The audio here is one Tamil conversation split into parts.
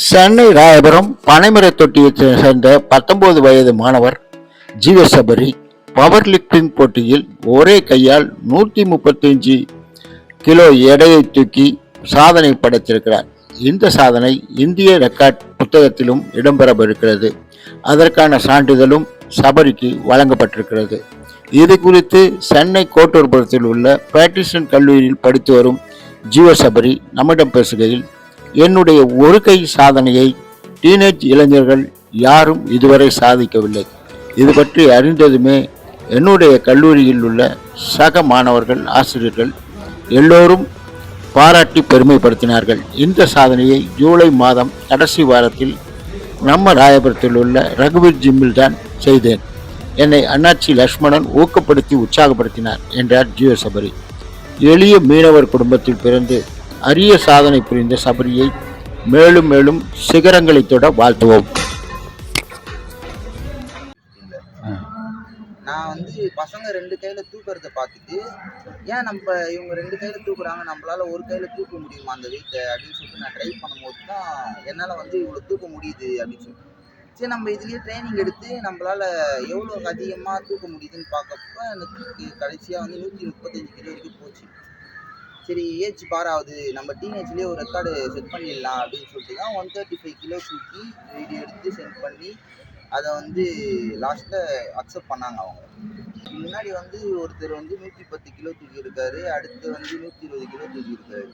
சென்னை ராயபுரம் பனைமரத் தொட்டியைச் சேர்ந்த பத்தொன்பது வயது மாணவர் ஜீவசபரி பவர் லிஃப்டிங் போட்டியில் ஒரே கையால் நூற்றி முப்பத்தஞ்சு கிலோ எடையை தூக்கி சாதனை படைத்திருக்கிறார். இந்த சாதனை இந்திய ரெக்கார்ட் புத்தகத்திலும் இடம்பெறவிருக்கிறது. அதற்கான சான்றிதழும் சபரிக்கு வழங்கப்பட்டிருக்கிறது. இது குறித்து சென்னை கோட்டூர்புரத்தில் உள்ள பேட்டிசன் கல்லூரியில் படித்து வரும் ஜீவசபரி நம்மிடம் பேசுகையில் என்னுடைய ஒரு கை சாதனையை டீனேஜ் இளைஞர்கள் யாரும் இதுவரை சாதிக்கவில்லை. இது பற்றி அறிந்ததுமே என்னுடைய கல்லூரியில் உள்ள சக மாணவர்கள் ஆசிரியர்கள் எல்லோரும் பாராட்டி பெருமைப்படுத்தினார்கள். இந்த சாதனையை ஜூலை மாதம் கடைசி வாரத்தில் நம்ம ராயபுரத்தில் உள்ள ரகுவீர் ஜிம்மில் தான் செய்தேன். என்னை அண்ணாச்சி லக்ஷ்மணன் ஊக்கப்படுத்தி உற்சாகப்படுத்தினார் என்றார் ஜீவசபரி எளிய மீனவர் குடும்பத்தில் பிறந்து அரிய சாதனை புரிந்த சபரியை மேலும் மேலும் சிகரங்களை தொட வாழ்த்துவோம். நான் வந்து பசங்க ரெண்டு கையில தூக்குறத பார்த்துட்டு ஏன் நம்ம இவங்க ரெண்டு கையில தூக்குறாங்க? நம்மளால ஒரு கையில தூக்க முடியுமா அந்த வெயிட்டை அப்படின்னு சொல்லிட்டு நான் ட்ரை பண்ணும்போது தான் என்னால் வந்து இவ்வளோ தூக்க முடியுது அப்படின்னு சொல்லிட்டு. சரி நம்ம இதுலேயே ட்ரைனிங் எடுத்து நம்மளால் எவ்வளோ அதிகமாக தூக்க முடியுதுன்னு பார்க்கப்ப எனக்கு கடைசியாக வந்து நூற்றி முப்பத்தஞ்சு கிலோ வரைக்கும் போச்சு. சரி ஏஜ் பாராவது. நம்ம டீனேஜ்லேயே ஒரு ரெக்கார்டு செட் பண்ணிடலாம் அப்படின்னு சொல்லிட்டு தான் ஒன் தேர்ட்டி ஃபைவ் கிலோ தூக்கி வீடியோ எடுத்து சென்ட் பண்ணி அதை வந்து லாஸ்ட்டில் அக்செப்ட் பண்ணாங்க அவங்க. முன்னாடி வந்து ஒருத்தர் வந்து நூற்றி பத்து கிலோ தூக்கி இருக்காரு அடுத்து வந்து நூற்றி இருபது கிலோ தூக்கி இருக்காரு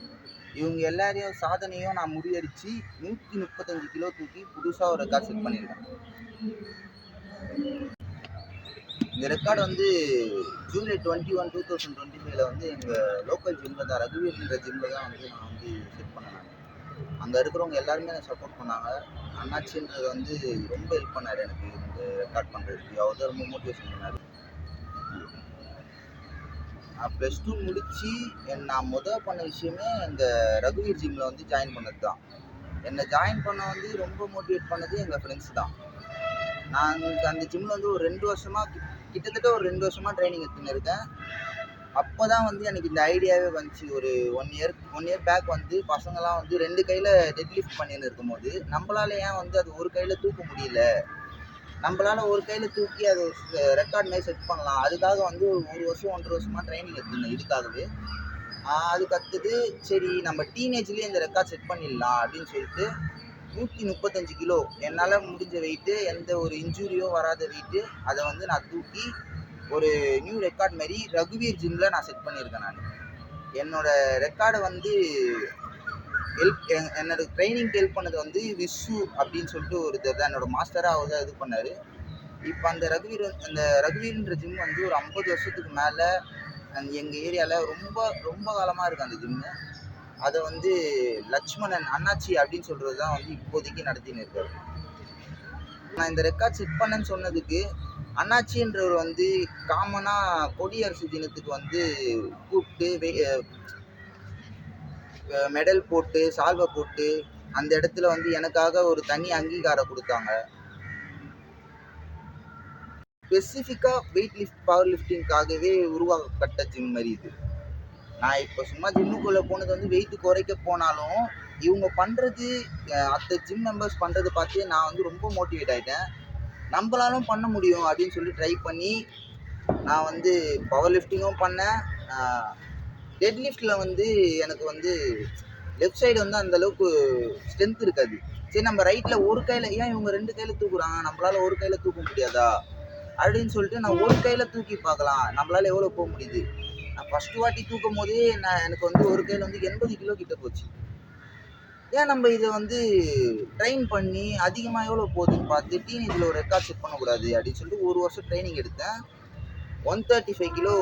இவங்க எல்லாரையும் சாதனையும் நான் முறியடிச்சு நூற்றி முப்பத்தஞ்சு கிலோ தூக்கி புதுசாக ஒரு ரெக்கார்ட் செட் பண்ணியிருக்கேன். இந்த ரெக்கார்டு வந்து July twenty one two thousand twenty ஃபைவ்ல வந்து எங்கள் லோக்கல் ஜிம்மில் தான் ரகுவீர்ன்ற ஜிம்மில் தான் வந்து நான் வந்து செட் பண்ணேன். அங்கே இருக்கிறவங்க எல்லாருமே எனக்கு சப்போர்ட் பண்ணாங்க. அண்ணாச்சின்றது வந்து ரொம்ப ஹெல்ப் பண்ணார் எனக்கு இந்த ரெக்கார்ட் பண்ணுறதுக்கு அவர் தான் ரொம்ப மோட்டிவேஷன் பண்ணார். நான் ப்ளஸ் டூ முடித்து என் நான் முதல் பண்ண விஷயமே இந்த ரகுவீர் ஜிம்மில் வந்து ஜாயின் பண்ணது தான் என்னை ஜாயின் பண்ண வந்து ரொம்ப மோட்டிவேட் பண்ணது எங்கள் ஃப்ரெண்ட்ஸ் தான். நான் அந்த ஜிம்மில் வந்து ஒரு ரெண்டு வருஷமாக கிட்டத்தட்ட ஒரு ரெண்டு வருஷமாக ட்ரைனிங் எடுத்துன்னு இருக்கேன். அப்போ தான் வந்து எனக்கு இந்த ஐடியாவே வந்துச்சு. ஒரு one year one year back வந்து பசங்களாம் வந்து ரெண்டு கையில் டெட் லிஃப்ட் பண்ணின்னு இருக்கும்போது நம்மளால ஏன் வந்து அது ஒரு கையில் தூக்க முடியல? நம்மளால ஒரு கையில் தூக்கி அது ரெக்கார்ட் மாதிரி செட் பண்ணலாம். அதுக்காக வந்து ஒரு ஒரு வருஷம் ஒன்றரை வருஷமாக ட்ரைனிங் எடுத்துருந்தேன் இதுக்காகவே. அது அதுக்கு அடுத்தது சரி நம்ம டீனேஜ்லேயே இந்த ரெக்கார்ட் செட் பண்ணிடலாம் அப்படின்னு சொல்லிட்டு நூற்றி முப்பத்தஞ்சு கிலோ. என்னால் முடிஞ்ச வெயிட்டு எந்த ஒரு இன்ஜுரியும் வராத வெயிட்டு அதை வந்து நான் தூக்கி ஒரு நியூ ரெக்கார்ட் மாதிரி ரகுவீர் ஜிம்மில் நான் செட் பண்ணியிருக்கேன் நான். என்னோடய ரெக்கார்டை வந்து ஹெல்ப் என்னோட ட்ரைனிங் ஹெல்ப் பண்ணது வந்து விசு அப்படின்னு சொல்லிட்டு ஒருத்தர் தான். என்னோட மாஸ்டராக அவர் தான் இது பண்ணார். இப்போ அந்த ரகுவீர் அந்த ரகுவீர்ன்ற ஜிம் வந்து ஒரு ஐம்பது வருஷத்துக்கு மேலே எங்கள் ஏரியாவில் ரொம்ப ரொம்ப காலமாக இருக்குது அந்த ஜிம்மு அதை வந்து லட்சுமணன் அண்ணாச்சி அப்படின்னு சொல்கிறது தான் வந்து இப்போதைக்கு நடத்தின்னு இருக்காரு. நான் இந்த ரெக்கார்ட் செட் பண்ணேன்னு சொன்னதுக்கு அண்ணாச்சின்றவர் வந்து காமனாக கொடியரசு தினத்துக்கு வந்து கூப்பிட்டு மெடல் போட்டு சால்வை போட்டு அந்த இடத்துல வந்து எனக்காக ஒரு தனி அங்கீகாரம் கொடுத்தாங்க. ஸ்பெசிஃபிக்காக வெயிட் லிஃப்ட் பவர் லிஃப்டிங்காகவே உருவாக்கப்பட்ட ஜிம் மாதிரி இது. நான் இப்போ சும்மா ஜிம்முக்குள்ளே போனது வந்து வெயிட் குறைக்க போனாலும் இவங்க பண்ணுறது அத்த ஜிம் மெம்பர்ஸ் பண்ணுறது பார்த்து நான் வந்து ரொம்ப மோட்டிவேட் ஆகிட்டேன் நம்மளாலும் பண்ண முடியும் அப்படின்னு சொல்லி ட்ரை பண்ணி நான் வந்து பவர் லிஃப்டிங்கும் பண்ணேன். டெட் லிஃப்டில் வந்து எனக்கு வந்து லெஃப்ட் சைடு வந்து அந்தளவுக்கு ஸ்ட்ரென்த் இருக்காது. சரி நம்ம ரைட்டில் ஒரு கையில் ஏன் இவங்க ரெண்டு கையில் தூக்குறாங்க? நம்மளால் ஒரு கையில் தூக்க முடியாதா? அப்படின்னு சொல்லிட்டு நான் ஒரு கையில் தூக்கி பார்க்கலாம். நம்மளால் எவ்வளோ போக முடியுது? நான் ஃபஸ்ட்டு வாட்டி தூக்கும் போதே நான் எனக்கு வந்து ஒரு கையில் வந்து எண்பது கிலோ கிட்ட போச்சு. ஏன் நம்ம இதை வந்து ட்ரெயின் பண்ணி அதிகமாக எவ்வளோ போகுதுன்னு பார்த்து டீனேஜில் ஒரு ரெக்கார்ட் செட் பண்ணக்கூடாது அப்படின்னு சொல்லிட்டு ஒரு வருஷம் ட்ரைனிங் எடுத்தேன். ஒன் தேர்ட்டி ஃபைவ் கிலோ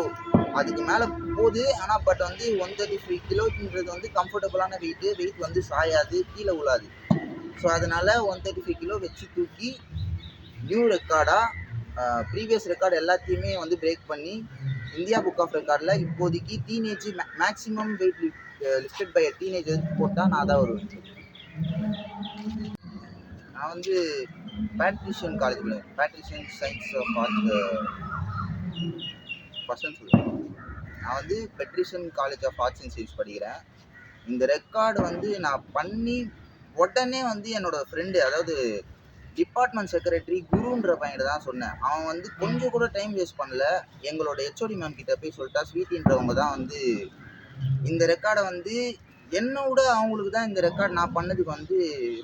அதுக்கு மேலே போகுது. ஆனால் பட் வந்து ஒன் தேர்ட்டி ஃபைவ் கிலோன்றது வந்து கம்ஃபர்டபுளான வெயிட்டு வெயிட் வந்து சாயாது கீழே விழாது ஸோ அதனால் ஒன் தேர்ட்டி ஃபைவ் கிலோ வச்சு தூக்கி நியூ ரெக்கார்டாக ப்ரீவியஸ் ரெக்கார்டு எல்லாத்தையுமே வந்து பிரேக் பண்ணி இந்தியா புக் ஆஃப் ரெக்கார்டில் இப்போதைக்கு teenage maximum weight lifted by teenage போட்டால் நான் தான் வருவேன். நான் வந்து பேட்ரிஷியன் காலேஜ் பண்ணுவேன் Patrician science of art person சொல்லுவேன் நான் வந்து Patrician college of arts and science படிக்கிறேன். இந்த ரெக்கார்டு வந்து நான் பண்ணி உடனே வந்து என்னோடய ஃப்ரெண்டு அதாவது டிபார்ட்மெண்ட் செக்ரட்டரி குருன்ற பையன்கிட்ட தான் சொன்னேன். அவன் வந்து கொஞ்சம் கூட டைம் வேஸ்ட் பண்ணல. எங்களோட ஹெச்ஓடி மேம் கிட்ட போய் சொல்லிட்டா ஸ்வீட்டின்றவங்க தான் வந்து இந்த ரெக்கார்டை வந்து என்னோட அவங்களுக்கு தான் இந்த ரெக்கார்ட் நான் பண்ணதுக்கு வந்து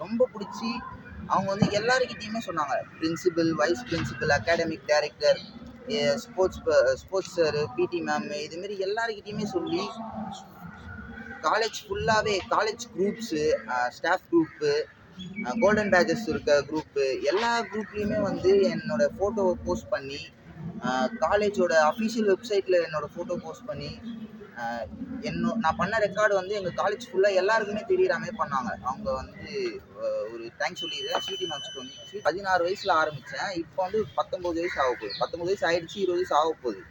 ரொம்ப பிடிச்சி அவங்க வந்து எல்லாருக்கிட்டையுமே சொன்னாங்க. Principal vice principal academic director sports sports sir PT ma'am இதுமாரி எல்லாருக்கிட்டையுமே சொல்லி காலேஜ் ஃபுல்லாகவே college groups staff group golden pages இருக்க குரூப்பு எல்லா குரூப்லேயுமே வந்து என்னோட ஃபோட்டோவை போஸ்ட் பண்ணி காலேஜோட அஃபிஷியல் வெப்சைட்டில் என்னோட ஃபோட்டோ போஸ்ட் பண்ணி என்னோ நான் பண்ண ரெக்கார்டு வந்து எங்கள் காலேஜ் ஃபுல்லாக எல்லாருக்குமே தெரியிற மாதிரி பண்ணாங்க. அவங்க வந்து ஒரு தேங்க்ஸ் சொல்லிடுறேன் சிடி மேம்ஸ்க்கு வந்து பதினாறு வயசில் ஆரம்பித்தேன் இப்போ வந்து பத்தொம்போது வயசு ஆக போகுது. பத்தொம்போது வயசு ஆயிடுச்சு இருபது வயசு ஆக போகுது.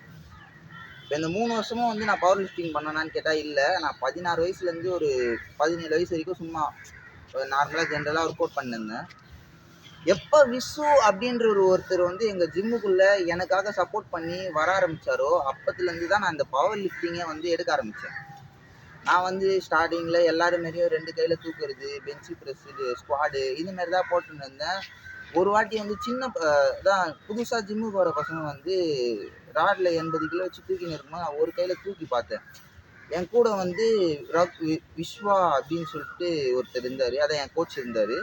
இப்போ இந்த மூணு வருஷமும் வந்து நான் பவர் லிஃப்டிங் பண்ணனான்னு கேட்டால் இல்லை. நான் பதினாறு வயசுலேருந்து ஒரு பதினேழு வயசு வரைக்கும் சும்மா நார்மலாக ஜென்ரலாக ஒர்க் அவுட் பண்ணிருந்தேன். எப்போ விசு அப்படின்ற ஒரு ஒருத்தர் வந்து எங்கள் ஜிம்முக்குள்ளே எனக்காக சப்போர்ட் பண்ணி வர ஆரம்பித்தாரோ அப்பத்துலேருந்து தான் நான் இந்த பவர் லிஃப்டிங்கை வந்து எடுக்க ஆரம்பித்தேன் நான் வந்து ஸ்டார்டிங்கில் எல்லாரும் மாரியும் ரெண்டு கையில் தூக்குறது பெஞ்சு ப்ரெஸ்ஸு ஸ்குவாடு இதுமாரி தான் போட்டுன்னு இருந்தேன். ஒரு வாட்டி வந்து சின்ன தான் புதுசாக ஜிம்முக்கு போகிற பசங்க வந்து ராடில் எண்பது கிலோ வச்சு தூக்கின்னு இருக்கும்போது நான் ஒரு கையில் தூக்கி பார்த்தேன். என் கூட வந்து ரக் வி- விஸ்வா அப்படின்னு சொல்லிட்டு ஒருத்தர் இருந்தார். அதான் என் கோச் இருந்தார்.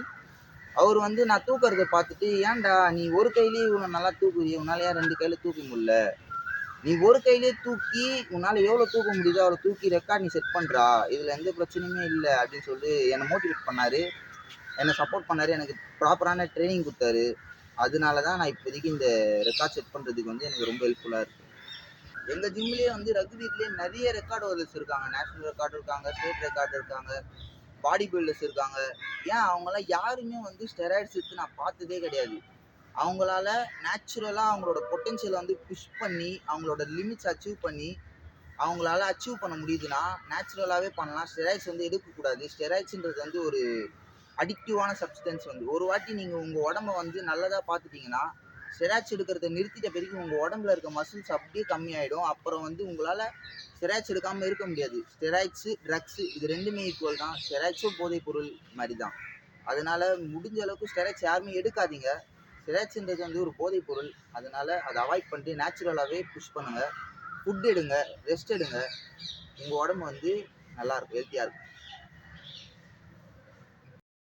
அவர் வந்து நான் தூக்குறத பார்த்துட்டு ஏன்டா நீ ஒரு கையிலேயே இவ்வளோ நல்லா தூக்குறிய? உன்னால ஏன் ரெண்டு கையில் தூக்க முடியல? நீ ஒரு கையிலே தூக்கி உன்னால் எவ்வளோ தூக்க முடியுதோ அவ்வளோ தூக்கி ரெக்கார்ட் நீ செட் பண்ணுறா இதில் எந்த பிரச்சனையுமே இல்லை. அப்படின்னு சொல்லி என்னை மோட்டிவேட் பண்ணார். என்னை சப்போர்ட் பண்ணார். எனக்கு ப்ராப்பரான ட்ரைனிங் கொடுத்தாரு. அதனால தான் நான் இப்போதைக்கு இந்த ரெக்கார்ட் செட் பண்ணுறதுக்கு வந்து எனக்கு ரொம்ப ஹெல்ப்ஃபுல்லாக இருக்குது எங்கள் ஜிம்லேயே வந்து ரக்பீட்லேயே நிறைய ரெக்கார்டு ஹோல்டர்ஸ் இருக்காங்க. நேஷ்னல் ரெக்கார்டு இருக்காங்க ஸ்டேட் ரெக்கார்டு இருக்காங்க பாடி பில்டர்ஸ் இருக்காங்க. ஏன்? அவங்களாம் யாருமே வந்து ஸ்டெராய்ட்ஸ் எடுத்து நான் பார்த்ததே கிடையாது. அவங்களால நேச்சுரலாக அவங்களோட பொட்டென்ஷியலை வந்து புஷ் பண்ணி அவங்களோட லிமிட்ஸ் அச்சீவ் பண்ணி அவங்களால அச்சீவ் பண்ண முடியுதுன்னா நேச்சுரலாகவே பண்ணலாம். ஸ்டெராய்ட்ஸ் வந்து எடுக்கக்கூடாது. ஸ்டெராய்ட்ஸுன்றது வந்து ஒரு அடிக்டிவான சப்ஸ்டன்ஸ் வந்து. ஒரு வாட்டி நீங்கள் உங்கள் உடம்ப வந்து நல்லதாக பார்த்துட்டிங்கன்னா ஸ்டெராய்ட்ஸ் எடுக்கிறத நிறுத்திட்ட பிறகு உங்கள் உடம்புல இருக்க மசில்ஸ் அப்படியே கம்மியாயிடும். அப்புறம் வந்து உங்களால் ஸ்டெராய்ட்ஸ் எடுக்காமல் இருக்க முடியாது. ஸ்டெராய்ட்ஸு ட்ரக்ஸு இது ரெண்டுமே ஈக்குவல் தான். ஸ்டெராய்ட்ஸும் போதைப் பொருள் மாதிரி தான் அதனால் முடிஞ்ச அளவுக்கு ஸ்டெராய்ட்ஸ் யாருமே எடுக்காதீங்க. ஸ்டெராய்ட்ஸ்ன்றது வந்து ஒரு போதைப் பொருள். அதனால் அதை அவாய்ட் பண்ணிட்டு நேச்சுரலாகவே புஷ் பண்ணுங்கள் ஃபுட் எடுங்க ரெஸ்ட் எடுங்க. உங்கள் உடம்பு வந்து நல்லாயிருக்கும் ஹெல்த்தியாக இருக்கும்.